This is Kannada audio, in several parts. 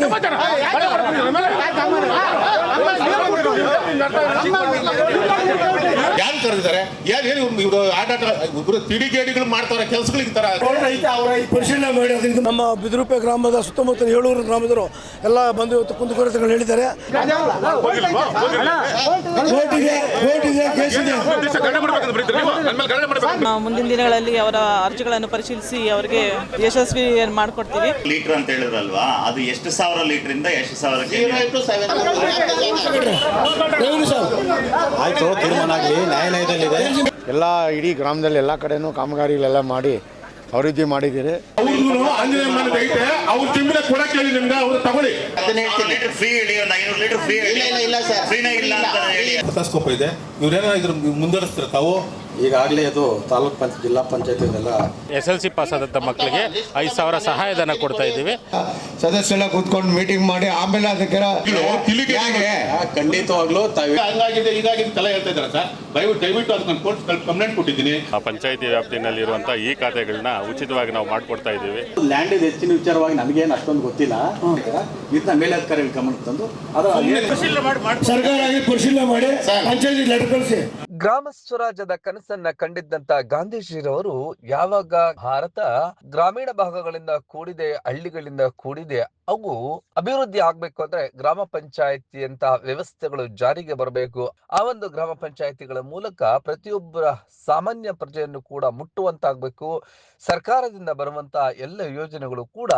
சமாச்சாரம் ಯಾರು ಕರೆದಿದ್ದಾರೆ? ಯಾರು ಏನು ಇವರು ಆಟಾಟ ಇವರು ತಿಡಿಗೇಡಿಗಳು ಮಾಡ್ತಾರೆ ಕೆಲಸಗಳಿಗೆ ತರ ಪರಿಶೀಲನೆ ಮಾಡಿ ಅದರಿಂದ ನಮ್ಮ ಬಿದ್ರೂಪೆ ಗ್ರಾಮದ ಸುತ್ತಮುತ್ತ ಏಳೂರು ಗ್ರಾಮದವರು ಎಲ್ಲ ಬಂದು ಇವತ್ತು ಕುಂದುಕೊರತೆಗಳು ಹೇಳಿದ್ದಾರೆ. ಮುಂದಿನ ದಿನಗಳಲ್ಲಿ ಅವರ ಅರ್ಜಿಗಳನ್ನು ಪರಿಶೀಲಿಸಿ ಅವರಿಗೆ ಯಶಸ್ವಿ ಮಾಡಿಕೊಡ್ತೀವಿ. ಲೀಟರ್ ಅಂತ ಹೇಳಿದ್ರಲ್ವಾ? ಅದು ಎಷ್ಟು ಸಾವಿರ ಲೀಟರ್ ಇಂದ ಎಷ್ಟು ಸಾವಿರ. ಆಯಿತು ತೀರ್ಮಾನ ಆಗಲಿ ನ್ಯಾಯಾಲಯದಲ್ಲಿದೆ. ಎಲ್ಲ ಇಡೀ ಗ್ರಾಮದಲ್ಲಿ ಎಲ್ಲ ಕಡೆನೂ ಕಾಮಗಾರಿಗಳೆಲ್ಲ ಮಾಡಿ ಅಭಿವೃದ್ಧಿ ಮಾಡಿದ್ದೀರಿ. ಅವ್ರಿಗೂ ಆಂಜನೇಯ ಮನೆ ಐತೆ ಅವ್ರ ತಿಂಬಿನ ಕೊಡಕ್ಕೆ ಹೇಳಿ ನಿಮ್ಗೆ ಅವ್ರು ತಗೊಳ್ಳಿ. ಲೀಟರ್ ಫ್ರೀ ಹೇಳಿ ಒಂದು ಐನೂರು ಲೀಟರ್ ಫ್ರೀ ಹೇಳಿ. ಇಲ್ಲ ಇಲ್ಲ ಸರ್ ಫ್ರೀನೇ ಇಲ್ಲ ಅಂತ ಹೇಳಿ. ಸ್ಕೋಪ್ ಇದೆ. ಇವ್ರೇನೋ ಇದ್ರ ಮುಂದುವರಿಸ್ತಾರೆ ತಾವು? ಈಗಾಗಲೇ ಅದು ತಾಲೂಕ್ ಪಂಚಾಯತ್ ಜಿಲ್ಲಾ ಪಂಚಾಯತ್ ಇದೆಲ್ಲ ಎಸ್ ಎಲ್ ಸಿ ಪಾಸ್ ಆದಂಥ ಮಕ್ಕಳಿಗೆ ಐದು ಸಾವಿರ ಸಹಾಯಧನ ಕೊಡ್ತಾ ಇದ್ದೀವಿ. ಸದಸ್ಯರೆಲ್ಲ ಕೂತ್ಕೊಂಡು ಮೀಟಿಂಗ್ ಮಾಡಿ ಆಮೇಲೆ ಅದಕ್ಕೆ ಖಂಡಿತವಾಗ್ಲೂ ತಾವೇ ಹಂಗಾಗಿದೆ ಇದಾಗಿದೆ ತಲೆ ಹೇಳ್ತಾ ಇದ್ದಾರೆ ಸರ್? ದಯವಿಟ್ಟು ದಯವಿಟ್ಟು ಅದನ್ನ ನಾನು ಕೋರ್ಟ್ ಕಂಪ್ಲೇಂಟ್ ಕೊಟ್ಟಿದ್ದೀನಿ. ಆ ಪಂಚಾಯಿತಿ ವ್ಯಾಪ್ತಿನಲ್ಲಿರುವಂಥ ಈ ಖಾತೆಗಳನ್ನ ಉಚಿತವಾಗಿ ನಾವು ಮಾಡಿಕೊಡ್ತಾ ಇದ್ದೀವಿ. ಲ್ಯಾಂಡ್ ಇದು ಹೆಚ್ಚಿನ ವಿಚಾರವಾಗಿ ನಮಗೇನು ಅಷ್ಟೊಂದು ಗೊತ್ತಿಲ್ಲ. ಇದನ್ನ ಮೇಲಧಿಕಾರಿಗಳ ಗಮನಕ್ಕೆ ತಂದು ಅದು ಸರ್ಕಾರ ಆಗಿ ಪರಿಶೀಲನೆ ಮಾಡಿ ಪಂಚಾಯತಿ ಲೆಟರ್ ಕಳಿಸಿ. ಗ್ರಾಮ ಸ್ವರಾಜ್ಯದ ಕನಸನ್ನ ಕಂಡಿದ್ದಂತ ಗಾಂಧೀಜಿರವರು ಯಾವಾಗ ಭಾರತ ಗ್ರಾಮೀಣ ಭಾಗಗಳಿಂದ ಕೂಡಿದೆ ಹಳ್ಳಿಗಳಿಂದ ಕೂಡಿದೆ ಅವು ಅಭಿವೃದ್ಧಿ ಆಗ್ಬೇಕು ಅಂದ್ರೆ ಗ್ರಾಮ ಪಂಚಾಯತಿಯಂತಹ ವ್ಯವಸ್ಥೆಗಳು ಜಾರಿಗೆ ಬರಬೇಕು. ಆ ಒಂದು ಗ್ರಾಮ ಪಂಚಾಯತಿಗಳ ಮೂಲಕ ಪ್ರತಿಯೊಬ್ಬರ ಸಾಮಾನ್ಯ ಪ್ರಜೆಯನ್ನು ಕೂಡ ಮುಟ್ಟುವಂತಾಗಬೇಕು. ಸರ್ಕಾರದಿಂದ ಬರುವಂತಹ ಎಲ್ಲ ಯೋಜನೆಗಳು ಕೂಡ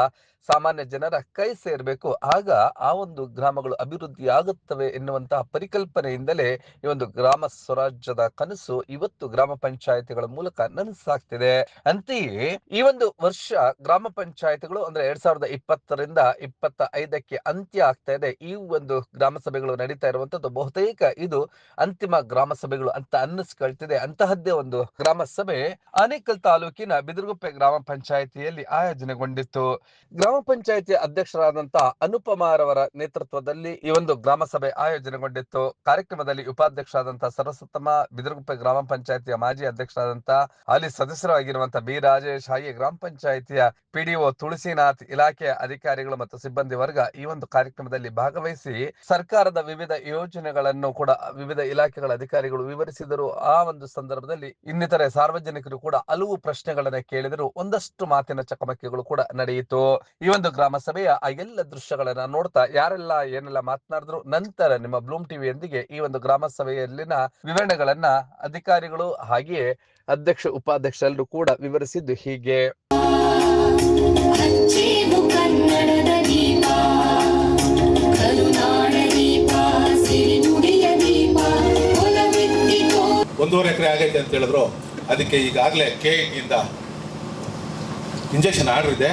ಸಾಮಾನ್ಯ ಜನರ ಕೈ ಸೇರಬೇಕು. ಆಗ ಆ ಒಂದು ಗ್ರಾಮಗಳು ಅಭಿವೃದ್ಧಿ ಆಗುತ್ತವೆ ಎನ್ನುವಂತಹ ಪರಿಕಲ್ಪನೆಯಿಂದಲೇ ಈ ಒಂದು ಗ್ರಾಮ ಸ್ವರಾಜ್ಯದ ಕನಸು ಇವತ್ತು ಗ್ರಾಮ ಪಂಚಾಯತಿಗಳ ಮೂಲಕ ನನಸಾಗ್ತಿದೆ. ಅಂತೆಯೇ ಈ ಒಂದು ವರ್ಷ ಗ್ರಾಮ ಪಂಚಾಯತಿಗಳು ಅಂದ್ರೆ ಎರಡ್ ಸಾವಿರದ ಇಪ್ಪತ್ತರಿಂದ ಇಪ್ಪತ್ತ ಐದಕ್ಕೆ ಅಂತ್ಯ ಆಗ್ತಾ ಇದೆ. ಈ ಒಂದು ಗ್ರಾಮ ಸಭೆಗಳು ನಡೀತಾ ಇರುವಂತದ್ದು ಬಹುತೇಕ ಇದು ಅಂತಿಮ ಗ್ರಾಮ ಸಭೆಗಳು ಅಂತ ಅನ್ನಿಸ್ಕೊಳ್ತಿದೆ. ಅಂತಹದ್ದೇ ಒಂದು ಗ್ರಾಮ ಸಭೆ ಆನೇಕಲ್ ತಾಲೂಕಿನ ಬಿದಿರುಗುಪ್ಪೆ ಗ್ರಾಮ ಪಂಚಾಯತಿಯಲ್ಲಿ ಆಯೋಜನೆಗೊಂಡಿತ್ತು. ಗ್ರಾಮ ಪಂಚಾಯಿತಿ ಅಧ್ಯಕ್ಷರಾದಂತಹ ಅನುಪಮಾರವರ ನೇತೃತ್ವದಲ್ಲಿ ಈ ಒಂದು ಗ್ರಾಮ ಸಭೆ ಆಯೋಜನೆಗೊಂಡಿತ್ತು. ಕಾರ್ಯಕ್ರಮದಲ್ಲಿ ಉಪಾಧ್ಯಕ್ಷರಾದಂತಹ ಸರಸ್ವತಮ್ಮ ಬಿದಿರುಗುಪ್ಪೆ ಗ್ರಾಮ ಪಂಚಾಯತಿಯ ಮಾಜಿ ಅಧ್ಯಕ್ಷರಾದಂತಹ ಹಾಲಿ ಸದಸ್ಯರಾಗಿರುವಂತಹ ಬಿ ರಾಜೇಶ್, ಹಾಗೆ ಗ್ರಾಮ ಪಂಚಾಯತಿಯ ಪಿಡಿಒ ತುಳಸಿನಾಥ್ ಇಲಾಖೆಯ ಅಧಿಕಾರಿಗಳು ಮತ್ತು ಸಿಬ್ಬಂದಿ ವರ್ಗ ಈ ಒಂದು ಕಾರ್ಯಕ್ರಮದಲ್ಲಿ ಭಾಗವಹಿಸಿ ಸರ್ಕಾರದ ವಿವಿಧ ಯೋಜನೆಗಳನ್ನು ಕೂಡ ವಿವಿಧ ಇಲಾಖೆಗಳ ಅಧಿಕಾರಿಗಳು ವಿವರಿಸಿದರು. ಆ ಒಂದು ಸಂದರ್ಭದಲ್ಲಿ ಇನ್ನಿತರೆ ಸಾರ್ವಜನಿಕರು ಕೂಡ ಹಲವು ಪ್ರಶ್ನೆಗಳನ್ನ ಕೇಳಿದರು. ಒಂದಷ್ಟು ಮಾತಿನ ಚಕಮಕಿಗಳು ಕೂಡ ನಡೆಯಿತು. ಈ ಒಂದು ಗ್ರಾಮ ಸಭೆಯ ಆ ಎಲ್ಲ ದೃಶ್ಯಗಳನ್ನ ನೋಡ್ತಾ ಯಾರೆಲ್ಲ ಏನೆಲ್ಲ ಮಾತನಾಡಿದ್ರು ನಂತರ ನಿಮ್ಮ ಬ್ಲೂಮ್ ಟಿವಿಯೊಂದಿಗೆ ಈ ಒಂದು ಗ್ರಾಮ ಸಭೆಯಲ್ಲಿನ ವಿವರಣೆಗಳನ್ನ ಅಧಿಕಾರಿಗಳು ಹಾಗೆಯೇ ಅಧ್ಯಕ್ಷ ಉಪಾಧ್ಯಕ್ಷರು ಕೂಡ ವಿವರಿಸಿದ್ದು ಹೀಗೆ. ಒಂದೂವರೆ ಎಕರೆ ಆಗೈತೆ ಅಂತ ಹೇಳಿದ್ರು. ಅದಕ್ಕೆ ಈಗಾಗಲೇ ಕೆ ಇಂದ ಇಂಜೆಕ್ಷನ್ ಆರ್ಡರ್ ಇದೆ.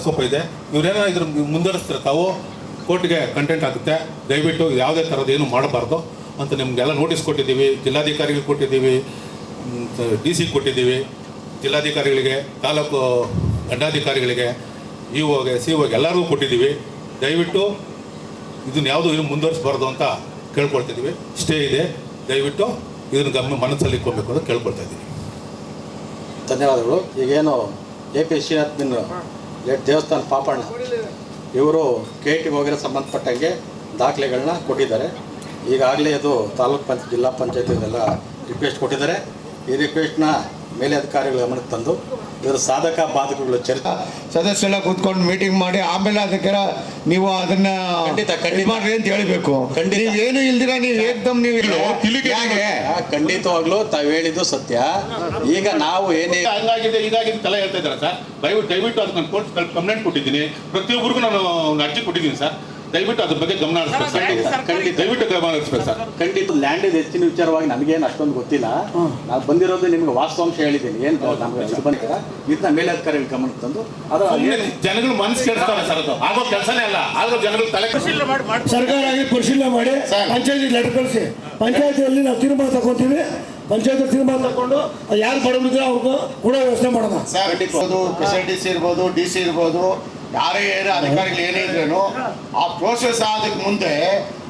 ಸ್ಕೋಪ್ ಇದೆ. ಇವರೇನೋ ಇದ್ರ ಮುಂದುವರಿಸ್ತಾರೆ. ತಾವು ಕೋರ್ಟ್ಗೆ ಕಂಟೆಂಟ್ ಆಗುತ್ತೆ ದಯವಿಟ್ಟು ಯಾವುದೇ ಥರದ್ದು ಏನು ಮಾಡಬಾರ್ದು ಅಂತ ನಿಮಗೆಲ್ಲ ನೋಟಿಸ್ ಕೊಟ್ಟಿದ್ದೀವಿ. ಜಿಲ್ಲಾಧಿಕಾರಿಗಳಿಗೆ ಕೊಟ್ಟಿದ್ದೀವಿ. ಡಿ ಸಿ ಕೊಟ್ಟಿದ್ದೀವಿ. ಜಿಲ್ಲಾಧಿಕಾರಿಗಳಿಗೆ, ತಾಲೂಕು ದಂಡಾಧಿಕಾರಿಗಳಿಗೆ ಇ ಒಗೆ ಸಿ ಒಗೆ ಎಲ್ಲರಿಗೂ ಕೊಟ್ಟಿದ್ದೀವಿ. ದಯವಿಟ್ಟು ಇದನ್ನ ಯಾವುದು ಇನ್ನು ಮುಂದುವರಿಸಬಾರ್ದು ಅಂತ ಕೇಳ್ಕೊಳ್ತಿದ್ದೀವಿ. ಸ್ಟೇ ಇದೆ. ದಯವಿಟ್ಟು ಇದನ್ನು ಗಮನ ಮನಸ್ಸಲ್ಲಿ ಇಟ್ಕೊಬೇಕು ಅಂತ ಕೇಳ್ಕೊಳ್ತಾ ಇದ್ದೀನಿ. ಧನ್ಯವಾದಗಳು. ಈಗೇನು ಎ ಪಿ ಶ್ರೀನಾಥ್ ಬಿನ್ ಲೇಟ್ ದೇವಸ್ಥಾನ ಪಾಪಣ್ಣ, ಇವರು ಕೆ ಟಿಗೆ ಹೋಗಿರೋ ಸಂಬಂಧಪಟ್ಟಂಗೆ ದಾಖಲೆಗಳನ್ನ ಕೊಟ್ಟಿದ್ದಾರೆ. ಈಗಾಗಲೇ ಅದು ತಾಲೂಕ್ ಪಂಚಾಯತ್ ಜಿಲ್ಲಾ ಪಂಚಾಯತ್ ಇದೆಲ್ಲ ರಿಕ್ವೆಸ್ಟ್ ಕೊಟ್ಟಿದ್ದಾರೆ. ಈ ರಿಕ್ವೆಸ್ಟ್ನ ಮೇಲೆ ಅಧಿಕಾರಿಗಳ ಗಮನಕ್ಕೆ ತಂದು ಇದರ ಸಾಧಕ ಬಾಧಕಗಳು ಚರ್ಚೆ ಸದಸ್ಯರೆಲ್ಲ ಕೂತ್ಕೊಂಡು ಮೀಟಿಂಗ್ ಮಾಡಿ ಆಮೇಲೆ ಅದಕ್ಕೆ ನೀವು ಅದನ್ನ ಖಂಡಿತ, ಖಂಡಿತ. ಮಾಡ್ರಿ ಅಂತ ಹೇಳಬೇಕು. ಖಂಡಿತ. ಏನು ಇಲ್ದಿರ ನೀವು ಏಕ್ದಮ್ ನೀವು ಖಂಡಿತವಾಗ್ಲೂ ತಾವು ಹೇಳಿದ್ದು ಸತ್ಯ. ಈಗ ನಾವು ಏನೇ ಹಂಗಾಗಿದೆ ಇದಾಗಿದೆ ತಲೆ ಹೇಳ್ತಾ ಇದ್ದಾರೆ ಸರ್? ದಯವಿಟ್ಟು ದಯವಿಟ್ಟು ಅದಕ್ಕೆ ನಾನು ಕೋರ್ಟ್ ಕಂಪ್ಲೇಂಟ್ ಕೊಟ್ಟಿದ್ದೀನಿ. ಪ್ರತಿಯೊಬ್ಬರಿಗೂ ನಾನು ಒಂದು ಅರ್ಜಿ ಕೊಟ್ಟಿದ್ದೀನಿ ಸರ್. ದಯವಿಟ್ಟು ಅದ್ರ ಬಗ್ಗೆ ಗಮನ ಹರಿಸ್ಬೇಕು. ಸರ್ ಖಂಡಿತ. ದಯವಿಟ್ಟು ಗಮನ ಹರಿಸ್ಬೇಕು ಸರ್. ಖಂಡಿತ ಲ್ಯಾಂಡ್ ಇದು ಹೆಚ್ಚಿನ ವಿಚಾರವಾಗಿ ನನಗೇನು ಅಷ್ಟೊಂದು ಗೊತ್ತಿಲ್ಲ. ನಾವು ಬಂದಿರೋದು ನಿಮ್ಗೆ ವಾಸ್ತವಾಂಶ ಹೇಳಿದ್ದೀನಿ. ಏನು ನಮ್ಗೆ ಬಂದಿಲ್ಲ. ಇದನ್ನ ಮೇಲಧಿಕಾರಿಗಳು ಗಮನಕ್ಕೆ ತಂದು ಅದು ಜನಗಳು ಮನಸ್ಸು ಕೇಳ್ತಾರೆ ಸರ್ ಅದು. ಆಗೋ ಕೆಲಸನೇ ಅಲ್ಲ. ಆಗೋ ಜನಗಳು ತಲೆ ಸರ್ಕಾರ ಆಗಿ ಪರಿಶೀಲನೆ ಮಾಡಿ ಪಂಚಾಯತಿ ಲೆಟರ್ ಕಳಿಸಿ. ಪಂಚಾಯತಿಯಲ್ಲಿ ನಾವು ತೀರ್ಮಾನ ತಗೊಂತೀವಿ. ಪಂಚಾಯತ್ ತೀರ್ಮಾನ ತಗೊಂಡು ಯಾರು ಬಡವರಿದ್ರೆ ಅವ್ರಿಗೂ ಕೂಡ ವ್ಯವಸ್ಥೆ ಮಾಡೋಣ. ಫೆಸಿಲಿಟೀಸ್ ಇರ್ಬೋದು ಡಿ ಸಿ ಇರ್ಬೋದು ಯಾರೇ ಏನೇ ಅಧಿಕಾರಿಗಳು ಏನೇ ಇದ್ರೇನು ಆ ಪ್ರೋಸೆಸ್ ಆದಕ್ಕೆ ಮುಂದೆ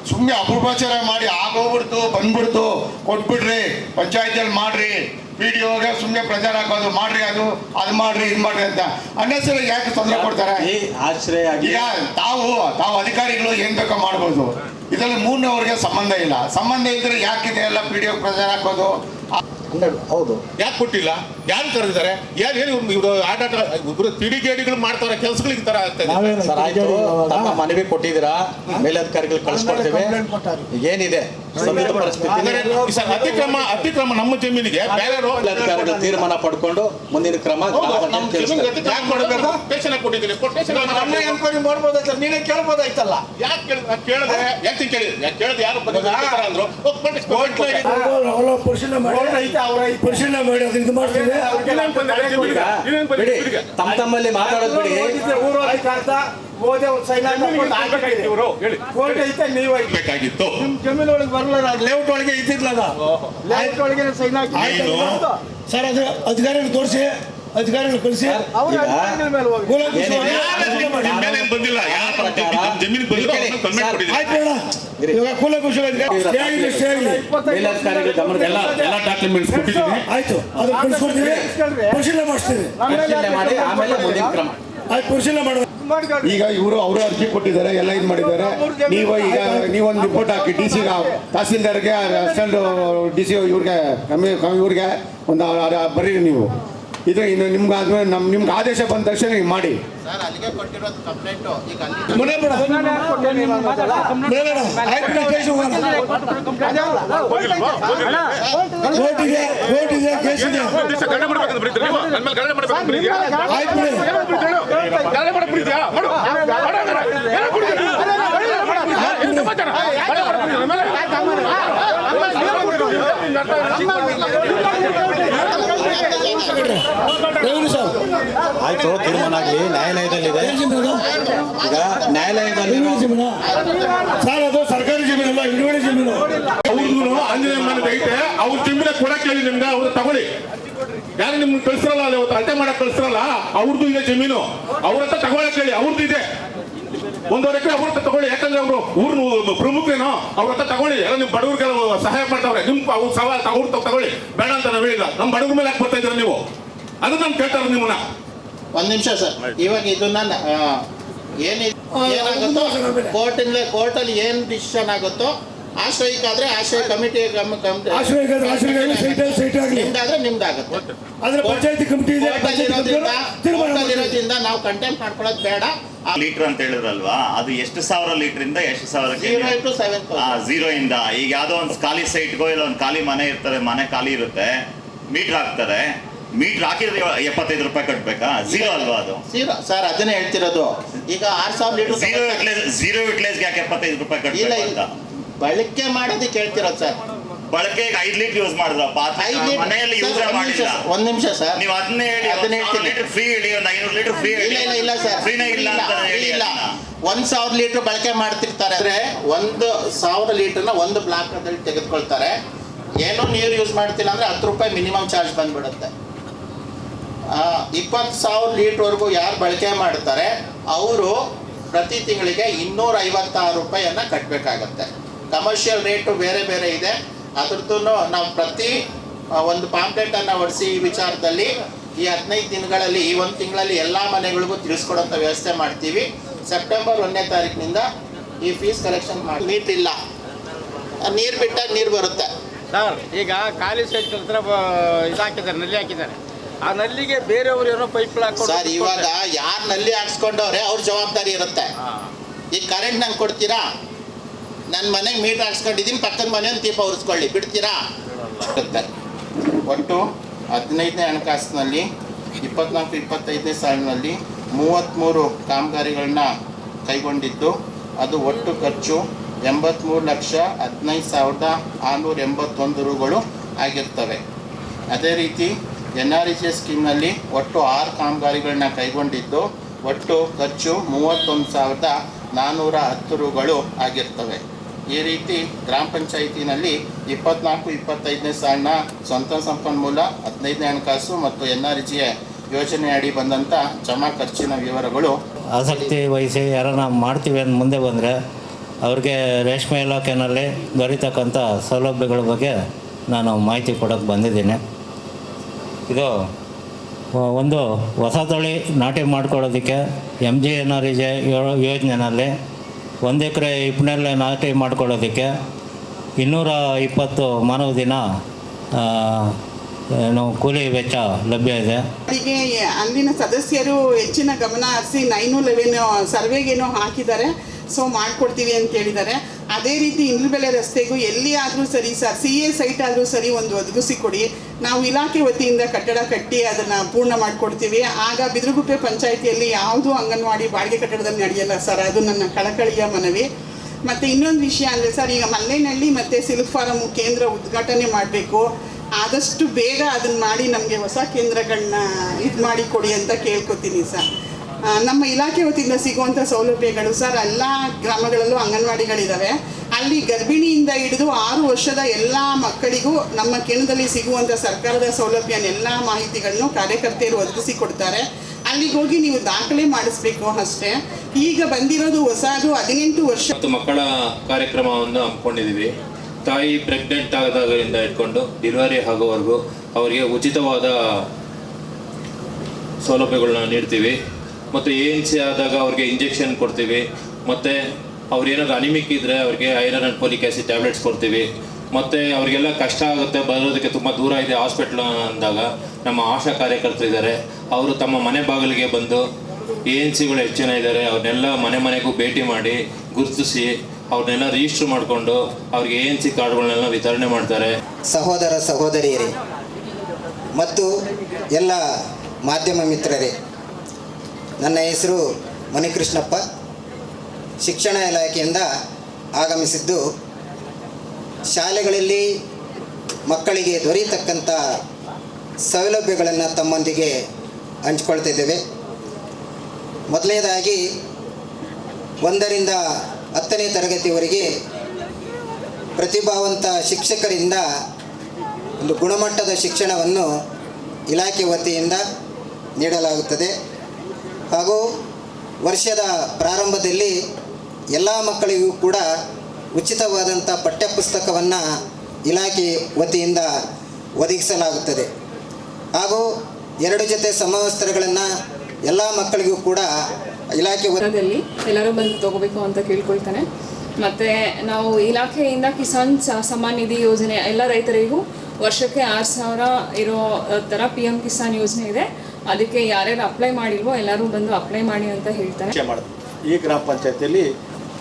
ಸುಮ್ಮನೆ ಅಪಪ್ರಚಾರ ಮಾಡಿ ಆಗೋಗ್ಬಿಡ್ತು ಬಂದ್ಬಿಡ್ತು ಕೊಟ್ಬಿಡ್ರಿ ಪಂಚಾಯತಿಯಲ್ಲಿ ಮಾಡ್ರಿ ಪಿ ಡಿ ಒಗೆ ಸುಮ್ಮನೆ ಪ್ರಚಾರ ಹಾಕೋದು ಮಾಡ್ರಿ ಅದು ಅದು ಮಾಡ್ರಿ ಇದು ಮಾಡ್ರಿ ಅಂತ. ಅನ್ನೆಸರಿ ಯಾಕೆ ತೊಂದರೆ ಕೊಡ್ತಾರೆ? ಆಶ್ರಯ ಈಗ ತಾವು ತಾವು ಅಧಿಕಾರಿಗಳು ಏನ್ ಬೇಕೋ ಮಾಡ್ಬೋದು. ಇದರಲ್ಲಿ ಮೂರನೇವ್ರಿಗೆ ಸಂಬಂಧ ಇಲ್ಲ. ಸಂಬಂಧ ಇದ್ರೆ ಯಾಕಿದೆ ಎಲ್ಲ ಪಿ ಡಿ ಒ ಪ್ರಚಾರ ಹಾಕೋದು? ಹೌದು. ಯಾಕೆ ಕೊಟ್ಟಿಲ್ಲ? ಯಾರು ಕರೆದಿದ್ದಾರೆ? ಯಾರು ಏನು ಇವರು ಆಟಾಟ ಇಬ್ಬರು ತಿಡಿಗೇಡಿಗಳು ಮಾಡ್ತಾರೆ ಕೆಲಸಗಳಿಗೆ ತರ ಆಗ್ತಾ ಇದೆ. ನಾವೇನು ಸರ್ ಆಯ್ತು. ತಮ್ಮ ಮನವಿ ಕೊಟ್ಟಿದ್ದೀರಾ? ಮೇಲಧಿಕಾರಿಗಳು ಕಳಿಸ್ಕೊಡ್ತೇವೆ. ಏನಿದೆ? ಅತಿಕ್ರಮ ಅತಿಕ್ರಮ ನಮ್ಮ ಜಮೀನಿಗೆ ಮೇಲಧಿಕಾರಿಗಳು ತೀರ್ಮಾನ ಪಡ್ಕೊಂಡು ಮುಂದಿನ ಕ್ರಮ ನೀನೇ ಕೇಳ್ಬೋದಾಯ್ತಲ್ಲ. ಯಾಕೆ ಕೇಳಿ ನಾನು ಕೇಳಿದೆ? ಯಾಕೆ ಕೇಳಿ ಯಾಕೆ ಕೇಳಿದೆ? ಯಾರು ಅಂದ್ರು ಪರಿಶೀಲನೆ ಮಾಡಿ ಪರಿಶೀಲನೆ ಮಾಡಿ ಅದನ್ನ ಇದು ಮಾಡ್ತೀವಿ ತಮ್ಮ ತಮ್ಮಲ್ಲಿ ಮಾತಾಡೋದು ಬಿಡಿ. ಓದೇ ಒಂದು ಸೈನ್ ಇವರು ಹೇಳಿ. ಕೋರ್ಟ್ ಐತೆ ನೀವು ಬೇಕಾಗಿತ್ತು ಜಮೀನ್ ಒಳಗೆ ಬರಲ್ಲ ಲೇಔಟ್ ಒಳಗೆ ಇದ್ದಿದ್ಲದ ಲೇಔಟ್ ಒಳಗೆ ಸೈನ್ ಹಾಕಿ ಸರ್ ಅದು ಅಧಿಕಾರಿಗಳು ತೋರಿಸಿ ಅಧಿಕಾರಿಗಳು ಕಳಿಸಿ. ಮೇಲೆ ಬಂದಿಲ್ಲ? ಜಮೀನಿಗೆ ಬಂದಿಲ್ಲ ಇವಾಗ ಕೂಲಕುಶಲ ಸ್ಟೇ ಆಗಲಿ ಸ್ಟೇ ಆಗಲಿ ಮೇಲಧಿಕಾರಿಗಳ ಗಮನಕ್ಕೆ ಎಲ್ಲ ಎಲ್ಲ ಡಾಕ್ಯುಮೆಂಟ್ಸ್ ಕೊಟ್ಟಿದ್ದೀನಿ. ಆಯ್ತು ಅದನ್ನ ಕಳಿಸ್ಕೊಡ್ತೀವಿ ಪರಿಶೀಲನೆ ಮಾಡಿಸ್ತೀವಿ ಪರಿಶೀಲನೆ ಮಾಡಿ ಆಮೇಲೆ ಮುಂದಿನ ಕ್ರಮ. ಆಯ್ತು ಪರಿಶೀಲನೆ ಮಾಡುವ. ಈಗ ಇವರು ಅವರು ಅರ್ಜಿ ಕೊಟ್ಟಿದ್ದಾರೆ ಎಲ್ಲ ಇದು ಮಾಡಿದ್ದಾರೆ. ನೀವು ಈಗ ನೀವೊಂದು ರಿಪೋರ್ಟ್ ಹಾಕಿ ಡಿ ಸಿ ತಹಸೀಲ್ದಾರ್ಗೆ ಅಸಿಸ್ಟೆಂಟ್ ಡಿ ಸಿ ಇವ್ರಿಗೆ ಕಮ್ಮಿ ಇವ್ರಿಗೆ ಒಂದು ಬರೀರಿ ನೀವು. ಇದು ಇನ್ನು ನಿಮ್ಗೆ ಆದ್ಮೇಲೆ ನಮ್ ನಿಮ್ಗೆ ಆದೇಶ ಬಂದ ತಕ್ಷಣ ಈಗ ಮಾಡಿ ಮನೆ ಬೇಡ ಮನೆ ಬೇಡ ಆಯ್ತು ಬಿಡಿ, ಕೇಸ್ ಹೋಗೋಣ. ಕೋರ್ಟ್ ಇದೆ ಕೋರ್ಟ್ ಇದೆ ಕೇಸ್ ಇದೆ ಗಂಡ ಮಾಡ್ಬೇಕಂತ ಬರೀತೀರಿ ನೀವು ನನ್ನ ಮೇಲೆ ಗಂಡ ಮಾಡ್ಬೇಕಂತ ಬರೀತೀರಾ? ಆಯ್ತು ಬಿಡಿ ಗಂಡ ಮಾಡಕ್ ಬರೀತೀಯಾ? ಮಾಡು. ಮಾಡು ಹಂಗಾರೆ. ಗಂಡ ಕೊಡ್ತೀನಿ. ಏನು ಸಮಾಚಾರ? ಗಂಡ ಮಾಡಕ್ ಬರೀತೀರಾ ನನ್ನ ಮೇಲೆ? ರೆವಿನ್ಯೂ ಸರ್ ಆಯ್ತು ತೀರ್ಮಾನ ಆಗಲಿ ನ್ಯಾಯಾಲಯದಲ್ಲಿದೆ. ಜಮೀನು ಈಗ ನ್ಯಾಯಾಲಯದಲ್ಲಿ ಜಮೀನು ಸರ್ ಅದು ಸರ್ಕಾರಿ ಜಮೀನಲ್ಲ ಹಿಡುವಳಿ ಜಮೀನು. ಅವ್ರಿಗೂ ಆಂಜನೇಯ ಮನೆ ಐತೆ. ಅವ್ರ ಜಮೀನ ಕೊಡಕ್ ಹೇಳಿ ನಿಮ್ಗೆ ಅವ್ರು ತಗೊಳ್ಳಿ. ಯಾರು ನಿಮ್ಗೆ ಕಳಿಸ್ರಲ್ಲ ಅಲ್ಲಿ ಇವತ್ತು ಅಳತೆ ಮಾಡಕ್ ಕಳಿಸ್ರಲ್ಲ? ಅವ್ರದ್ದು ಇದೆ ಜಮೀನು. ಅವ್ರ ಹತ್ರ ತಗೊಳಕ್ ಹೇಳಿ ಅವ್ರದ್ದು ಇದೆ. ಒಂದೂವರೆ ಎಕರೆ ಅವ್ರ ಹತ್ರ ತಗೊಳ್ಳಿ. ಯಾಕಂದ್ರೆ ಅವರು ಊರ್ನ ಪ್ರಮುಖರೇನೋ? ಅವ್ರ ಹತ್ರ ತಗೊಳ್ಳಿ. ಎಲ್ಲ ನಿಮ್ ಬಡವ್ರಿಗೆಲ್ಲ ಸಹಾಯ ಮಾಡ್ತಾವ್ರೆ. ನಿಮ್ ಅವ್ರ ಸವಾಲ್ ಅವ್ರ ತಗೊಳ್ಳಿ. ಬೇಡ ಅಂತ ನಾವು ಹೇಳಿಲ್ಲ. ನಮ್ಮ ಬಡವ್ರ ಮೇಲೆ ಯಾಕೆ ಬರ್ತಾ ಇದ್ರೆ ನೀವು? ಅದನ್ನ ನಾನು ಕೇಳ್ತಾರೆ ನಿಮ್ಮನ್ನ. ಒಂದ್ ನಿಮಿಷ ಸರ್. ಇವಾಗ ಇದನ್ನ ಆ, ಏನಿ ಏನಾಗುತ್ತೋ ಕೋರ್ಟಿಂದ ಕೋರ್ಟಲ್ಲಿ ಏನ್ ಡಿಸಿಷನ್ ಆಗುತ್ತೋ ಆಶ್ರಯಕ್ಕಾದ್ರೆ ಆಶ್ರಯ ಕಮಿಟಿ ನಿಮ್ದಾದ್ರೆ ನಿಮ್ದಾಗುತ್ತೆ. ಇರೋದ್ರಿಂದ ನಾವು ಕಂಟೆಂಟ್ ಮಾಡ್ಕೊಳ್ಳೋದು ಬೇಡ. ಲೀಟರ್ ಅಂತ ಹೇಳಿದ್ರಲ್ವಾ? ಅದು ಎಷ್ಟು ಸಾವಿರ ಲೀಟರ್ ಇಂದ? ಎಷ್ಟು ಸಾವಿರ ಜೀರೋ ಇಂದ. ಈಗ ಯಾವ್ದೋ ಒಂದು ಖಾಲಿ ಸೈಟ್ಗೋ ಇಲ್ಲ ಒಂದು ಖಾಲಿ ಮನೆ ಇರ್ತಾರೆ ಮನೆ ಖಾಲಿ ಇರುತ್ತೆ ಮೀಟರ್ ಹಾಕ್ತಾರೆ. ಮೀಟರ್ ಹಾಕಿದ್ರೆ ಎಪ್ಪತ್ತೈದು ರೂಪಾಯಿ ಕಟ್ಬೇಕಾ? ಝೀರೋ ಅಲ್ವಾ ಅದು? ಜೀರೋ ಸರ್ ಅದನ್ನೇ ಹೇಳ್ತಿರೋದು. ಈಗ ಆರ್ ಸಾವಿರ ಝೀರೋ ಜೀರೋ ಯುಟಿಲೈಸ್ ಜೀರೋ ಯುಟಿಲೈಸ್ಗೆ ಯಾಕೆ ಎಪ್ಪತ್ತೈದು ರೂಪಾಯಿ ಕಟ್ಬೇಕು ಇಲ್ಲ ಅಂತ? ಬಳಕೆ ಮಾಡೋದಕ್ಕೆ ಹೇಳ್ತಿರೋದು ಸರ್ ಬಳಕೆಗೆ ಐದು ಲೀಟರ್ ಯೂಸ್ ಮಾಡಿದ್ರಪ್ಪ ಮನೆಯಲ್ಲಿ ಯೂಸ್ ಮಾಡಿಲ್ಲ. ಸರ್, ಒಂದ್ ನಿಮಿಷ ಸರ್ ನೀವು ಅದನ್ನೇ ಹೇಳಿ ಅದನ್ನೇ ಹೇಳ್ತೀನಿ. ಲೀಟರ್ ಫ್ರೀ ಹೇಳಿ ಒಂದು ಐನೂರು ಲೀಟರ್ ಫ್ರೀ ಇಲ್ಲ ಇಲ್ಲ ಇಲ್ಲ ಸರ್ ಫ್ರೀನೇ ಇಲ್ಲ ಅಂತ ಹೇಳಿ ಇಲ್ಲ. ಒಂದ್ ಸಾವಿರ ಲೀಟರ್ ಬಳಕೆ ಮಾಡ್ತಿರ್ತಾರೆ ಅಂದ್ರೆ ಒಂದು ಸಾವಿರ ಲೀಟರ್ನ ಒಂದು ಬ್ಲಾಕ್ ಅದಲ್ಲಿ ತೆಗೆದುಕೊಳ್ತಾರೆ. ಏನೋ ನೀರು ಯೂಸ್ ಮಾಡ್ತಿಲ್ಲ ಅಂದ್ರೆ ಹತ್ತು ರೂಪಾಯಿ ಮಿನಿಮಮ್ ಚಾರ್ಜ್ ಬಂದ್ಬಿಡುತ್ತೆ. ಇಪ್ಪತ್ತು ಸಾವಿರ ಲೀಟ್ರ್ವರೆಗೂ ಯಾರು ಬಳಕೆ ಮಾಡ್ತಾರೆ ಅವರು ಪ್ರತಿ ತಿಂಗಳಿಗೆ ಇನ್ನೂರ ಐವತ್ತಾರು ರೂಪಾಯಿಯನ್ನು ಕಟ್ಟಬೇಕಾಗತ್ತೆ ಕಮರ್ಷಿಯಲ್ ರೇಟು ಬೇರೆ ಬೇರೆ ಇದೆ. ಅದ್ರದ್ದು ನಾವು ಪ್ರತಿ ಒಂದು ಪಾಂಪ್ಲೆಟನ್ನು ಹೊಡೆಸಿ ಹೊಡಿಸಿ ಈ ವಿಚಾರದಲ್ಲಿ ಈ ಹದಿನೈದು ದಿನಗಳಲ್ಲಿ ಈ ಒಂದು ತಿಂಗಳಲ್ಲಿ ಎಲ್ಲ ಮನೆಗಳಿಗೂ ತಿಳಿಸ್ಕೊಡೋಂಥ ವ್ಯವಸ್ಥೆ ಮಾಡ್ತೀವಿ. ಸೆಪ್ಟೆಂಬರ್ ಒಂದನೇ ತಾರೀಕಿನಿಂದ ಈ ಫೀಸ್ ಕಲೆಕ್ಷನ್ ಮಾಡಿ ನೀಟ್ ಇಲ್ಲ. ನೀರು ಬಿಟ್ಟಾಗ ನೀರು ಬರುತ್ತೆ. ಸರ್ ಈಗ ಖಾಲಿ ಸೆಟ್ ಹತ್ರ ಇದು ಹಾಕಿದ್ದಾರೆ ನಲ್ಲಿ ಹಾಕಿದ್ದಾರೆ. ಆ ನಲ್ಲಿಗೆ ಬೇರೆಯವರು ಏನೋ ಪೈಪ್ ಸರ್ ಇವಾಗ ಯಾರು ನಲ್ಲಿ ಹಾಕ್ಸ್ಕೊಂಡವ್ರೆ ಅವ್ರ ಜವಾಬ್ದಾರಿ ಇರುತ್ತೆ. ಈ ಕರೆಂಟ್ ನಂಗೆ ಕೊಡ್ತೀರಾ? ನನ್ನ ಮನೆಗೆ ಮೀಟರ್ ಹಾಕ್ಸ್ಕೊಂಡಿದ್ದೀನಿ ಪಕ್ಕದ ಮನೆಯನ್ನು ದೀಪ ಉರಿಸ್ಕೊಳ್ಳಿ ಬಿಡ್ತೀರಾ? ಒಟ್ಟು ಹದಿನೈದನೇ ಹಣಕಾಸಿನಲ್ಲಿ ಇಪ್ಪತ್ನಾಲ್ಕು ಇಪ್ಪತ್ತೈದನೇ ಸಾಲಿನಲ್ಲಿ ಮೂವತ್ತ್ಮೂರು ಕಾಮಗಾರಿಗಳನ್ನ ಕೈಗೊಂಡಿದ್ದು ಅದು ಒಟ್ಟು ಖರ್ಚು ಎಂಬತ್ತ್ಮೂರು ಲಕ್ಷ ಹದಿನೈದು ಸಾವಿರದ ಆರುನೂರ ಎಂಬತ್ತೊಂದು ರೂಗಳು ಆಗಿರ್ತವೆ. ಅದೇ ರೀತಿ ಎನ್ ಆರ್ ಇ ಜಿ ಸ್ಕೀಮ್ನಲ್ಲಿ ಒಟ್ಟು ಆರು ಕಾಮಗಾರಿಗಳನ್ನ ಕೈಗೊಂಡಿದ್ದು ಒಟ್ಟು ಖರ್ಚು ಮೂವತ್ತೊಂದು ಸಾವಿರದ ನಾನ್ನೂರ ಹತ್ತು ರೂಗಳು ಆಗಿರ್ತವೆ. ಈ ರೀತಿ ಗ್ರಾಮ ಪಂಚಾಯಿತಿನಲ್ಲಿ ಇಪ್ಪತ್ನಾಲ್ಕು, ಇಪ್ಪತ್ತೈದನೇ ಸಾಲಿನ ಸ್ವಂತ ಸಂಪನ್ಮೂಲ, ಹದಿನೈದನೇ ಹಣಕಾಸು ಮತ್ತು ಎನ್ ಆರ್ ಜಿ ಯೋಜನೆ ಅಡಿ ಬಂದಂಥ ಜಮಾ ಖರ್ಚಿನ ವಿವರಗಳು ಆಸಕ್ತಿ ವಹಿಸಿ ಯಾರನ್ನ ಮಾಡ್ತೀವಿ ಅಂತ ಮುಂದೆ ಬಂದರೆ ಅವ್ರಿಗೆ ರೇಷ್ಮೆ ಇಲಾಖೆಯಲ್ಲಿ ದೊರೀತಕ್ಕಂಥ ಸೌಲಭ್ಯಗಳ ಬಗ್ಗೆ ನಾನು ಮಾಹಿತಿ ಕೊಡೋಕ್ಕೆ ಬಂದಿದ್ದೀನಿ. ಇದು ಒಂದು ಹೊಸ ತಳಿ ನಾಟಿ ಮಾಡ್ಕೊಳ್ಳೋದಕ್ಕೆ M G N R J ಯೋಜನೆಯಲ್ಲಿ ಒಂದು ಎಕರೆ ಇಪ್ಪನಲ್ಲಿ ನಾಟಿ ಮಾಡ್ಕೊಳ್ಳೋದಕ್ಕೆ ಇನ್ನೂರ ಇಪ್ಪತ್ತು ಮಾನವ ದಿನ ಏನು ಕೂಲಿ ವೆಚ್ಚ ಲಭ್ಯ ಇದೆ. ಅಲ್ಲಿನ ಸದಸ್ಯರು ಹೆಚ್ಚಿನ ಗಮನ ಹರಿಸಿ ನೈನು ಲೆವೆನ್ ಸರ್ವೆಗೇನು ಹಾಕಿದ್ದಾರೆ. ಸೊ ಮಾಡಿಕೊಡ್ತೀವಿ ಅಂತ ಹೇಳಿದ್ದಾರೆ. ಅದೇ ರೀತಿ ಇಂದ್ರಬೆಲೆ ರಸ್ತೆಗೂ ಎಲ್ಲಿ ಆದರೂ ಸರಿ ಸರ್ ಸಿ ಎ ಸೈಟ್ ಆದರೂ ಸರಿ ಒಂದು ಒದಗಿಸಿ ಕೊಡಿ. ನಾವು ಇಲಾಖೆ ವತಿಯಿಂದ ಕಟ್ಟಡ ಕಟ್ಟಿ ಅದನ್ನು ಪೂರ್ಣ ಮಾಡಿಕೊಡ್ತೀವಿ. ಆಗ ಬಿದ್ರಗುಪ್ಪೆ ಪಂಚಾಯಿತಿಯಲ್ಲಿ ಯಾವುದೂ ಅಂಗನವಾಡಿ ಬಾಡಿಗೆ ಕಟ್ಟಡದಲ್ಲಿ ನಡೆಯಲ್ಲ ಸರ್? ಅದು ನನ್ನ ಕಳಕಳಿಯ ಮನವಿ. ಮತ್ತು ಇನ್ನೊಂದು ವಿಷಯ ಅಂದರೆ ಸರ್, ಈಗ ಮಲ್ಲೇನಹಳ್ಳಿ ಮತ್ತು ಸಿಲ್ಕ್ ಫಾರಮ್ ಕೇಂದ್ರ ಉದ್ಘಾಟನೆ ಮಾಡಬೇಕು. ಆದಷ್ಟು ಬೇಗ ಅದನ್ನು ಮಾಡಿ ನಮಗೆ ಹೊಸ ಕೇಂದ್ರಗಳನ್ನ ಇದು ಮಾಡಿ ಕೊಡಿ ಅಂತ ಕೇಳ್ಕೊತೀನಿ ಸರ್. ನಮ್ಮ ಇಲಾಖೆ ವತಿಯಿಂದ ಸಿಗುವಂಥ ಸೌಲಭ್ಯಗಳು ಸರ್, ಎಲ್ಲ ಗ್ರಾಮಗಳಲ್ಲೂ ಅಂಗನವಾಡಿಗಳಿದ್ದಾವೆ ಅಲ್ಲಿ ಗರ್ಭಿಣಿಯಿಂದ ಹಿಡಿದು ಆರು ವರ್ಷದ ಎಲ್ಲ ಮಕ್ಕಳಿಗೂ ನಮ್ಮ ಕೇಂದ್ರದಲ್ಲಿ ಸಿಗುವಂಥ ಸರ್ಕಾರದ ಸೌಲಭ್ಯನೆಲ್ಲ ಮಾಹಿತಿಗಳನ್ನು ಕಾರ್ಯಕರ್ತೆಯರು ಒದಗಿಸಿ ಕೊಡ್ತಾರೆ ಅಲ್ಲಿಗೆ ಹೋಗಿ ನೀವು ದಾಖಲೆ ಮಾಡಿಸ್ಬೇಕು ಅಷ್ಟೇ. ಈಗ ಬಂದಿರೋದು ಹೊಸದು ಹದಿನೆಂಟು ವರ್ಷ ಮಕ್ಕಳ ಕಾರ್ಯಕ್ರಮವನ್ನು ಹಮ್ಮಿಕೊಂಡಿದ್ದೀವಿ. ತಾಯಿ ಪ್ರೆಗ್ನೆಂಟ್ ಆಗದಾಗಿಂದ ಇಟ್ಕೊಂಡು ಡೆಲಿವರಿ ಆಗೋವರೆಗೂ ಅವರಿಗೆ ಉಚಿತವಾದ ಸೌಲಭ್ಯಗಳನ್ನ ನೀಡ್ತೀವಿ. ಮತ್ತು ಎ ಎನ್ ಸಿ ಆದಾಗ ಅವ್ರಿಗೆ ಇಂಜೆಕ್ಷನ್ ಕೊಡ್ತೀವಿ. ಮತ್ತು ಅವ್ರೇನಾದ್ರು ಅನಿಮಿಕ್ ಇದ್ದರೆ ಅವ್ರಿಗೆ iron and folic acid tablets ಕೊಡ್ತೀವಿ. ಮತ್ತು ಅವರಿಗೆಲ್ಲ ಕಷ್ಟ ಆಗುತ್ತೆ, ಬರೋದಕ್ಕೆ ತುಂಬ ದೂರ ಇದೆ ಹಾಸ್ಪಿಟ್ಲ್ ಅಂದಾಗ ನಮ್ಮ ಆಶಾ ಕಾರ್ಯಕರ್ತರು ಇದ್ದಾರೆ. ಅವರು ತಮ್ಮ ಮನೆ ಬಾಗಿಲಿಗೆ ಬಂದು ಎ ಎನ್ ಸಿಗಳು ಹೆಚ್ಚು ಜನ ಇದ್ದಾರೆ, ಅವ್ರನ್ನೆಲ್ಲ ಮನೆ ಮನೆಗೂ ಭೇಟಿ ಮಾಡಿ ಗುರುತಿಸಿ ಅವ್ರನ್ನೆಲ್ಲ ರಿಜಿಸ್ಟರ್ ಮಾಡಿಕೊಂಡು ಅವ್ರಿಗೆ ಎ ಎನ್ ಸಿ ಕಾರ್ಡ್ಗಳನ್ನೆಲ್ಲ ವಿತರಣೆ ಮಾಡ್ತಾರೆ. ಸಹೋದರ ಸಹೋದರಿಯರೇ, ಮತ್ತು ಎಲ್ಲ ಮಾಧ್ಯಮ ಮಿತ್ರರೇ ನನ್ನ ಹೆಸರು ಮಣಿಕೃಷ್ಣಪ್ಪ. ಶಿಕ್ಷಣ ಇಲಾಖೆಯಿಂದ ಆಗಮಿಸಿದ್ದು ಶಾಲೆಗಳಲ್ಲಿ ಮಕ್ಕಳಿಗೆ ದೊರೆಯತಕ್ಕಂಥ ಸೌಲಭ್ಯಗಳನ್ನು ತಮ್ಮೊಂದಿಗೆ ಹಂಚ್ಕೊಳ್ತಿದ್ದೇವೆ. ಮೊದಲನೇದಾಗಿ ಒಂದರಿಂದ ಹತ್ತನೇ ತರಗತಿವರೆಗೆ ಪ್ರತಿಭಾವಂತ ಶಿಕ್ಷಕರಿಂದ ಒಂದು ಗುಣಮಟ್ಟದ ಶಿಕ್ಷಣವನ್ನು ಇಲಾಖೆ ವತಿಯಿಂದ ನೀಡಲಾಗುತ್ತದೆ. ಹಾಗೂ ವರ್ಷದ ಪ್ರಾರಂಭದಲ್ಲಿ ಎಲ್ಲ ಮಕ್ಕಳಿಗೂ ಕೂಡ ಉಚಿತವಾದಂಥ ಪಠ್ಯಪುಸ್ತಕವನ್ನು ಇಲಾಖೆ ವತಿಯಿಂದ ಒದಗಿಸಲಾಗುತ್ತದೆ. ಹಾಗೂ ಎರಡು ಜೊತೆ ಸಮವಸ್ತ್ರಗಳನ್ನು ಎಲ್ಲ ಮಕ್ಕಳಿಗೂ ಕೂಡ ಇಲಾಖೆ ಎಲ್ಲರೂ ಬಂದು ತಗೋಬೇಕು ಅಂತ ಕೇಳ್ಕೊಳ್ತಾನೆ. ಮತ್ತು ನಾವು ಇಲಾಖೆಯಿಂದ ಕಿಸಾನ್ ಸಮ್ಮಾನ್ ನಿಧಿ ಯೋಜನೆ ಎಲ್ಲ ರೈತರಿಗೂ ವರ್ಷಕ್ಕೆ ಆರು ಸಾವಿರ ಇರೋ ಥರ ಪಿ ಎಂ ಕಿಸಾನ್ ಯೋಜನೆ ಇದೆ. ಅದಕ್ಕೆ ಯಾರ್ಯಾರು ಅಪ್ಲೈ ಮಾಡಿಲ್ವೋ ಎಲ್ಲರೂ ಬಂದು ಅಪ್ಲೈ ಮಾಡಿ ಅಂತ ಹೇಳ್ತಾರೆ. ಈ ಗ್ರಾಮ ಪಂಚಾಯತಿಯಲ್ಲಿ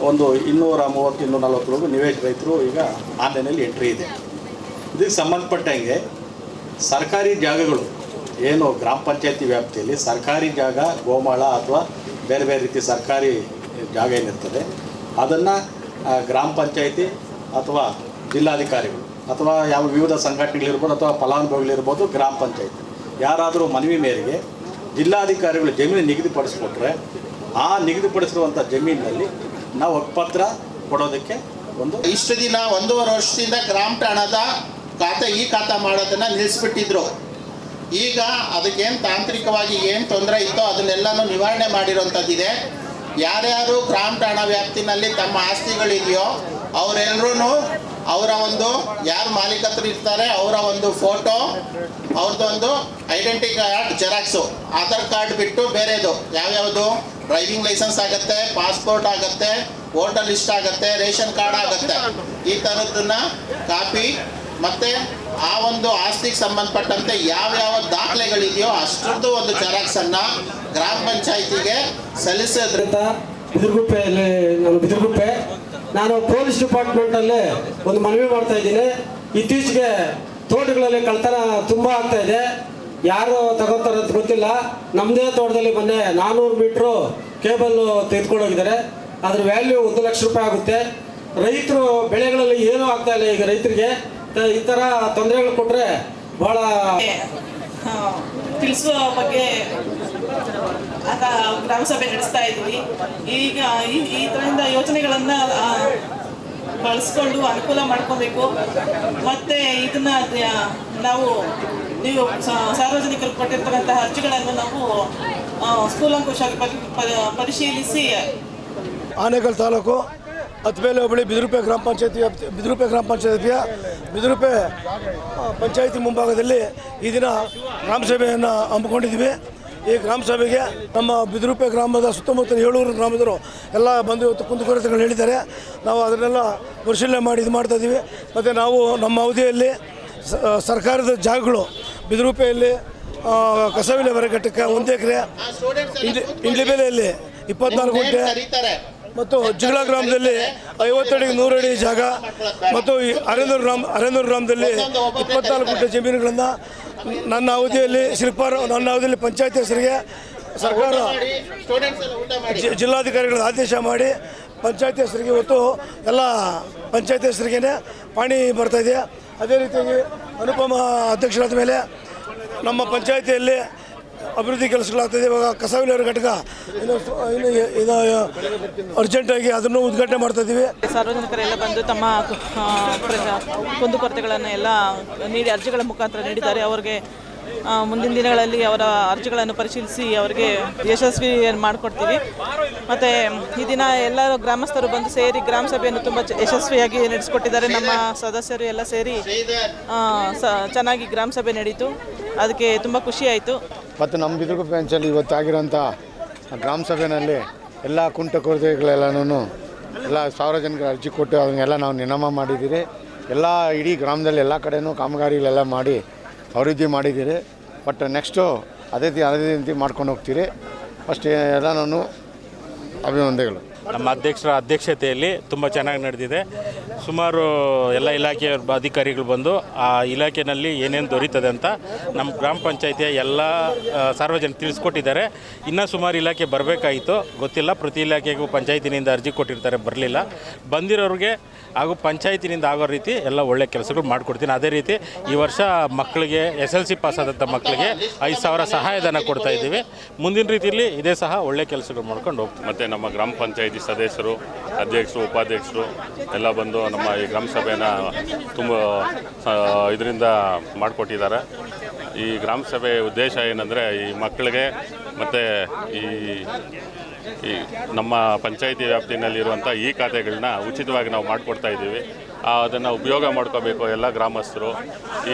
ಒಂದು ಇನ್ನೂರ ಮೂವತ್ತು ಇನ್ನೂರ ನಲವತ್ತರವರೆಗೂ ನಿವೇಶ ರೈತರು ಈಗ ಆನ್ಲೈನಲ್ಲಿ ಎಂಟ್ರಿ ಇದೆ. ಇದಕ್ಕೆ ಸಂಬಂಧಪಟ್ಟಂಗೆ ಸರ್ಕಾರಿ ಜಾಗಗಳು, ಏನು ಗ್ರಾಮ ಪಂಚಾಯತಿ ವ್ಯಾಪ್ತಿಯಲ್ಲಿ ಸರ್ಕಾರಿ ಜಾಗ, ಗೋಮಾಳ ಅಥವಾ ಬೇರೆ ಬೇರೆ ರೀತಿ ಸರ್ಕಾರಿ ಜಾಗ ಏನಿರ್ತದೆ, ಅದನ್ನು ಗ್ರಾಮ ಪಂಚಾಯತಿ ಅಥವಾ ಜಿಲ್ಲಾಧಿಕಾರಿಗಳು ಅಥವಾ ಯಾವ ವಿವಿಧ ಸಂಘಟನೆಗಳಿರ್ಬೋದು ಅಥವಾ ಫಲಾನುಭವಿಗಳಿರ್ಬೋದು ಗ್ರಾಮ ಪಂಚಾಯತಿ. ಯಾರಾದರೂ ಮನವಿ ಮೇರೆಗೆ ಜಿಲ್ಲಾಧಿಕಾರಿಗಳು ಜಮೀನು ನಿಗದಿಪಡಿಸ್ಕೊಟ್ರೆ ಆ ನಿಗದಿಪಡಿಸಿರುವಂಥ ಜಮೀನಿನಲ್ಲಿ ನಾವು ಪತ್ರ ಕೊಡೋದಕ್ಕೆ ಒಂದು ಇಷ್ಟು ದಿನ ಒಂದೂವರೆ ವರ್ಷದಿಂದ ಗ್ರಾಮ ಠಾಣದ ಖಾತೆ, ಈ ಖಾತಾ ಮಾಡೋದನ್ನು ನಿಲ್ಲಿಸ್ಬಿಟ್ಟಿದ್ರು. ಈಗ ಅದಕ್ಕೇನು ತಾಂತ್ರಿಕವಾಗಿ ಏನು ತೊಂದರೆ ಇತ್ತೋ ಅದನ್ನೆಲ್ಲನೂ ನಿವಾರಣೆ ಮಾಡಿರೋಂಥದ್ದಿದೆ. ಯಾರ್ಯಾರು ಗ್ರಾಮ ಠಾಣಾ ವ್ಯಾಪ್ತಿನಲ್ಲಿ ತಮ್ಮ ಆಸ್ತಿಗಳಿದೆಯೋ ಅವರೆಲ್ಲರೂ ಅವರ ಒಂದು ಯಾರು ಮಾಲೀಕತ್ರು ಇರ್ತಾರೆ, ಅವರ ಒಂದು ಫೋಟೋ ಅವ್ರದ್ದೊಂದು identity card xerox Aadhaar card ಬಿಟ್ಟು ಬೇರೆದು. ಯಾವ್ಯಾವುದು? ಡ್ರೈವಿಂಗ್ ಲೈಸೆನ್ಸ್ ಆಗುತ್ತೆ ಪಾಸ್ಪೋರ್ಟ್ ಆಗುತ್ತೆ ವೋಟರ್ ಲಿಸ್ಟ್ ಆಗುತ್ತೆ, ರೇಷನ್ ಕಾರ್ಡ್ ಆಗುತ್ತೆ. ಈ ಥರದ್ದನ್ನ ಕಾಪಿ ಮತ್ತೆ ಆ ಒಂದು ಆಸ್ತಿಗೆ ಸಂಬಂಧಪಟ್ಟಂತೆ ಯಾವ್ಯಾವ ದಾಖಲೆಗಳಿದೆಯೋ ಅಷ್ಟರದ್ದು ಒಂದು ಜೆರಾಕ್ಸ್ ಅನ್ನ ಗ್ರಾಮ ಪಂಚಾಯತಿಗೆ ಸಲ್ಲಿಸೋದ್ರಿಂದ ಬಿದಿರುಗುಪ್ಪೆಯಲ್ಲಿ ನಾನು ಬಿದಿರುಗುಪ್ಪೆ ನಾನು ಪೊಲೀಸ್ ಡಿಪಾರ್ಟ್ಮೆಂಟಲ್ಲಿ ಒಂದು ಮನವಿ ಮಾಡ್ತಾ ಇದ್ದೀನಿ. ಇತ್ತೀಚೆಗೆ ತೋಟಗಳಲ್ಲಿ ಕಳ್ತನ ತುಂಬ ಆಗ್ತಾ ಇದೆ. ಯಾರು ತಗೋತಾರೆ ಅಂತ ಗೊತ್ತಿಲ್ಲ. ನಮ್ಮದೇ ತೋಟದಲ್ಲಿ ಮೊನ್ನೆ ನಾನ್ನೂರು ಮೀಟ್ರು ಕೇಬಲ್ ತೆಗೆದುಕೊಂಡೋಗಿದ್ದಾರೆ. ಅದ್ರ ವ್ಯಾಲ್ಯೂ ಒಂದು ಲಕ್ಷ ರೂಪಾಯಿ ಆಗುತ್ತೆ. ರೈತರು ಬೆಳೆಗಳಲ್ಲಿ ಏನೂ ಆಗ್ತಾ ಇಲ್ಲ ಈಗ ರೈತರಿಗೆ. ಈ ಥರ ತೊಂದರೆಗಳು ಕೊಟ್ಟರೆ ಆ, ತಿಳಿಸುವ ಬಗ್ಗೆ ಗ್ರಾಮ ಸಭೆ ನಡೆಸ್ತಾ ಇದ್ವಿ. ಈಗ ಈ ಥರದಿಂದ ಯೋಜನೆಗಳನ್ನು ಬಳಸ್ಕೊಂಡು ಅನುಕೂಲ ಮಾಡ್ಕೋಬೇಕು. ಮತ್ತೆ ಇದನ್ನ ನಾವು, ನೀವು ಸಾರ್ವಜನಿಕರು ಕೊಟ್ಟಿರ್ತಕ್ಕಂತಹ ಅರ್ಜಿಗಳನ್ನು ನಾವು ಪರಿ- ಪರಿಶೀಲಿಸಿ ಆನೇಕಲ್ ತಾಲೂಕು ಹತ್ಬೇಲೆ ಹೋಬಳಿ ಬಿದಿರುಪೆ ಗ್ರಾಮ ಪಂಚಾಯತಿ ಬಿದಿರುಪೆ ಗ್ರಾಮ ಪಂಚಾಯತಿಯ ಬಿದಿರುಪೆ ಪಂಚಾಯಿತಿ ಪಂಚಾಯತಿ ಮುಂಭಾಗದಲ್ಲಿ ಈ ದಿನ ಗ್ರಾಮ ಸಭೆಯನ್ನು ಹಮ್ಮಿಕೊಂಡಿದ್ದೀವಿ. ಈ ಗ್ರಾಮ ಸಭೆಗೆ ನಮ್ಮ ಬಿದ್ರೂಪೆ ಗ್ರಾಮದ ಸುತ್ತಮುತ್ತ ಏಳೂರು ಗ್ರಾಮದವರು ಎಲ್ಲ ಬಂದು ಇವತ್ತು ಕುಂದುಕೊರತೆಗಳು ಹೇಳಿದ್ದಾರೆ. ನಾವು ಅದನ್ನೆಲ್ಲ ಪರಿಶೀಲನೆ ಮಾಡಿ ಇದು ಮಾಡ್ತಾ ಇದ್ದೀವಿ ಮತ್ತು ನಾವು ನಮ್ಮ ಅವಧಿಯಲ್ಲಿ ಸರ್ಕಾರದ ಜಾಗಗಳು ಬಿದಿರುಪೆಯಲ್ಲಿ ಕಸವಿಲೆ ಬರಗಟ್ಟಕ್ಕೆ ಒಂದು ಎಕರೆ ಇಂಡ್ಲಿ ಬೆಲೆಯಲ್ಲಿ ಇಪ್ಪತ್ನಾಲ್ಕು ಗಂಟೆ ಮತ್ತು ಜಿಗಳ ಗ್ರಾಮದಲ್ಲಿ ಐವತ್ತಡಿ ನೂರಡಿ ಜಾಗ ಮತ್ತು ಈ ಅರೆನೂರು ಗ್ರಾಮ ಅರೆನೂರು ಗ್ರಾಮದಲ್ಲಿ ಇಪ್ಪತ್ನಾಲ್ಕು ಗುಂಟೆ ಜಮೀನುಗಳನ್ನು ನನ್ನ ಅವಧಿಯಲ್ಲಿ ಶಿಲ್ಪಾರ, ನನ್ನ ಅವಧಿಯಲ್ಲಿ ಪಂಚಾಯತ್ ಹೆಸರಿಗೆ ಸರ್ಕಾರ ಜಿಲ್ಲಾಧಿಕಾರಿಗಳ ಆದೇಶ ಮಾಡಿ ಪಂಚಾಯತ್ ಹೆಸರಿಗೆ ಇವತ್ತು ಎಲ್ಲ ಪಂಚಾಯತ್ ಹೆಸರಿಗೆ ಪಾಣಿ ಬರ್ತಾ ಇದೆ. ಅದೇ ರೀತಿಯಾಗಿ ಅನುಪಮ ಅಧ್ಯಕ್ಷರಾದ ಮೇಲೆ ನಮ್ಮ ಪಂಚಾಯತಿಯಲ್ಲಿ ಅಭಿವೃದ್ಧಿ ಕೆಲಸಗಳಾಗ್ತದೆ. ಇವಾಗ ಕಸ ವಿಲೇವಾರಿ ಘಟಕ ಇನ್ನು ಅರ್ಜೆಂಟಾಗಿ ಅದನ್ನು ಉದ್ಘಾಟನೆ ಮಾಡ್ತಾ ಇದ್ದೀವಿ. ಸಾರ್ವಜನಿಕರೆಲ್ಲ ಬಂದು ತಮ್ಮ ಆ, ಕುಂದುಕೊರತೆಗಳನ್ನು ಎಲ್ಲ ನೀಡಿ ಅರ್ಜಿಗಳ ಮುಖಾಂತರ ನೀಡಿದ್ದಾರೆ. ಅವರಿಗೆ ಮುಂದಿನ ದಿನಗಳಲ್ಲಿ ಅವರ ಅರ್ಜಿಗಳನ್ನು ಪರಿಶೀಲಿಸಿ ಅವರಿಗೆ ಯಶಸ್ವಿ ಮಾಡಿಕೊಡ್ತೀವಿ. ಮತ್ತು ಈ ದಿನ ಎಲ್ಲ ಗ್ರಾಮಸ್ಥರು ಬಂದು ಸೇರಿ ಗ್ರಾಮ ಸಭೆಯನ್ನು ತುಂಬ ಯಶಸ್ವಿಯಾಗಿ ನಡೆಸಿಕೊಟ್ಟಿದ್ದಾರೆ. ನಮ್ಮ ಸದಸ್ಯರು ಎಲ್ಲ ಸೇರಿ ಚೆನ್ನಾಗಿ ಗ್ರಾಮ ಸಭೆ ನಡೀತು. ಅದಕ್ಕೆ ತುಂಬ ಖುಷಿ ಆಯಿತು. ಮತ್ತು ನಮ್ಮ ಬಿದಿರುಗು ಪಂಚಲ್ಲಿ ಇವತ್ತಾಗಿರೋಂಥ ಗ್ರಾಮ ಸಭೆಯಲ್ಲಿ ಎಲ್ಲ ಕುಂಟ ಕೊರತೆಗಳೆಲ್ಲನೂ ಎಲ್ಲ ಸಾರ್ವಜನಿಕ ಅರ್ಜಿ ಕೊಟ್ಟು ಅದನ್ನೆಲ್ಲ ನಾವು ನಿನಾಮ ಮಾಡಿದ್ದೀರಿ. ಎಲ್ಲ ಇಡೀ ಗ್ರಾಮದಲ್ಲಿ ಎಲ್ಲ ಕಡೆನೂ ಕಾಮಗಾರಿಗಳೆಲ್ಲ ಮಾಡಿ ಅಭಿವೃದ್ಧಿ ಮಾಡಿದ್ದೀರಿ ಬಟ್ ನೆಕ್ಸ್ಟು ಅದೇ ರೀತಿ ಅದೇ ರೀತಿ ಮಾಡ್ಕೊಂಡು ಹೋಗ್ತೀರಿ. ಫಸ್ಟ್ ಎಲ್ಲ ನಾನು ಅಭಿನಂದನೆಗಳು. ನಮ್ಮ ಅಧ್ಯಕ್ಷರ ಅಧ್ಯಕ್ಷತೆಯಲ್ಲಿ ತುಂಬ ಚೆನ್ನಾಗಿ ನಡೆದಿದೆ. ಸುಮಾರು ಎಲ್ಲ ಇಲಾಖೆಯ ಅಧಿಕಾರಿಗಳು ಬಂದು ಆ ಇಲಾಖೆಯಲ್ಲಿ ಏನೇನು ದೊರೀತದೆ ಅಂತ ನಮ್ಮ ಗ್ರಾಮ ಪಂಚಾಯಿತಿಯ ಎಲ್ಲ ಸಾರ್ವಜನಿಕ ತಿಳಿಸ್ಕೊಟ್ಟಿದ್ದಾರೆ. ಇನ್ನೂ ಸುಮಾರು ಇಲಾಖೆ ಬರಬೇಕಾಯಿತು. ಗೊತ್ತಿಲ್ಲ, ಪ್ರತಿ ಇಲಾಖೆಗೂ ಪಂಚಾಯತಿನಿಂದ ಅರ್ಜಿ ಕೊಟ್ಟಿರ್ತಾರೆ, ಬರಲಿಲ್ಲ. ಬಂದಿರೋರಿಗೆ ಹಾಗೂ ಪಂಚಾಯತಿನಿಂದ ಆಗೋ ರೀತಿ ಎಲ್ಲ ಒಳ್ಳೆ ಕೆಲಸಗಳು ಮಾಡಿಕೊಡ್ತೀನಿ. ಅದೇ ರೀತಿ ಈ ವರ್ಷ ಮಕ್ಕಳಿಗೆ ಎಸ್ ಎಲ್ ಸಿ ಪಾಸ್ ಆದಂಥ ಮಕ್ಕಳಿಗೆ ಐದು ಸಾವಿರ ಸಹಾಯಧನ ಕೊಡ್ತಾ ಇದ್ದೀವಿ. ಮುಂದಿನ ರೀತಿಯಲ್ಲಿ ಇದೇ ಸಹ ಒಳ್ಳೆ ಕೆಲಸಗಳು ಮಾಡ್ಕೊಂಡು ಹೋಗ್ತೀವಿ. ಮತ್ತು ನಮ್ಮ ಗ್ರಾಮ ಪಂಚಾಯತಿ ಸದಸ್ಯರು, ಅಧ್ಯಕ್ಷರು, ಉಪಾಧ್ಯಕ್ಷರು ಎಲ್ಲ ಬಂದು ನಮ್ಮ ಈ ಗ್ರಾಮ ಸಭೆನ ತುಂಬ ಇದರಿಂದ ಮಾಡಿಕೊಟ್ಟಿದ್ದಾರೆ. ಈ ಗ್ರಾಮ ಸಭೆ ಉದ್ದೇಶ ಏನಂದರೆ ಈ ಮಕ್ಕಳಿಗೆ ಮತ್ತು ಈ ಈ ನಮ್ಮ ಪಂಚಾಯಿತಿ ವ್ಯಾಪ್ತಿಯಲ್ಲಿರುವಂಥ ಈ ಖಾತೆಗಳನ್ನ ಉಚಿತವಾಗಿ ನಾವು ಮಾಡಿಕೊಡ್ತಾ ಇದ್ದೀವಿ. ಅದನ್ನು ಉಪಯೋಗ ಮಾಡ್ಕೋಬೇಕು ಎಲ್ಲ ಗ್ರಾಮಸ್ಥರು.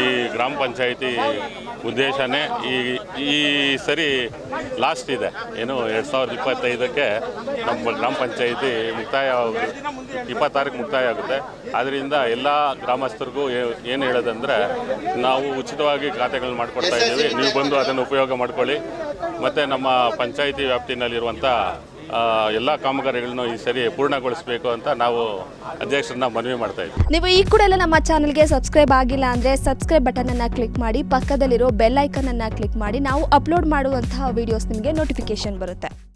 ಈ ಗ್ರಾಮ ಪಂಚಾಯಿತಿ ಉದ್ದೇಶನೇ ಈ ಈ ಸರಿ ಲಾಸ್ಟ್ ಇದೆ. ಏನು ಎರಡು ಸಾವಿರದ ಇಪ್ಪತ್ತೈದಕ್ಕೆ ನಮ್ಮ ಗ್ರಾಮ ಪಂಚಾಯಿತಿ ಮುಕ್ತಾಯ ಇಪ್ಪತ್ತಾರಕ್ಕೆ ಮುಕ್ತಾಯ ಆಗುತ್ತೆ ಆದ್ದರಿಂದ ಎಲ್ಲ ಗ್ರಾಮಸ್ಥರಿಗೂ ಏನು ಹೇಳೋದಂದರೆ ನಾವು ಉಚಿತವಾಗಿ ಖಾತೆಗಳನ್ನ ಮಾಡಿಕೊಡ್ತಾ ಇದ್ದೀವಿ. ನೀವು ಬಂದು ಅದನ್ನು ಉಪಯೋಗ ಮಾಡ್ಕೊಳ್ಳಿ. ಮತ್ತು ನಮ್ಮ ಪಂಚಾಯಿತಿ ವ್ಯಾಪ್ತಿನಲ್ಲಿರುವಂಥ ಎಲ್ಲ ಕಾಮಗಾರಿಗಳನ್ನು ಈ ಸರಿ ಪೂರ್ಣಗೊಳಿಸಬೇಕು ಅಂತ ನಾವು ಅಧ್ಯಕ್ಷರನ್ನ ಮನವಿ ಮಾಡ್ತಾ ಇದ್ದೀವಿ. ನೀವು ಈ ಕೂಡ ಎಲ್ಲ ನಮ್ಮ ಚಾನಲ್ಗೆ ಸಬ್ಸ್ಕ್ರೈಬ್ ಆಗಿಲ್ಲ ಅಂದರೆ ಸಬ್ಸ್ಕ್ರೈಬ್ ಬಟನ್ ಅನ್ನು ಕ್ಲಿಕ್ ಮಾಡಿ, ಪಕ್ಕದಲ್ಲಿರೋ ಬೆಲ್ ಐಕನ್ ಅನ್ನು ಕ್ಲಿಕ್ ಮಾಡಿ, ನಾವು ಅಪ್ಲೋಡ್ ಮಾಡುವಂತಹ ವಿಡಿಯೋಸ್ ನಿಮಗೆ ನೋಟಿಫಿಕೇಶನ್ ಬರುತ್ತೆ.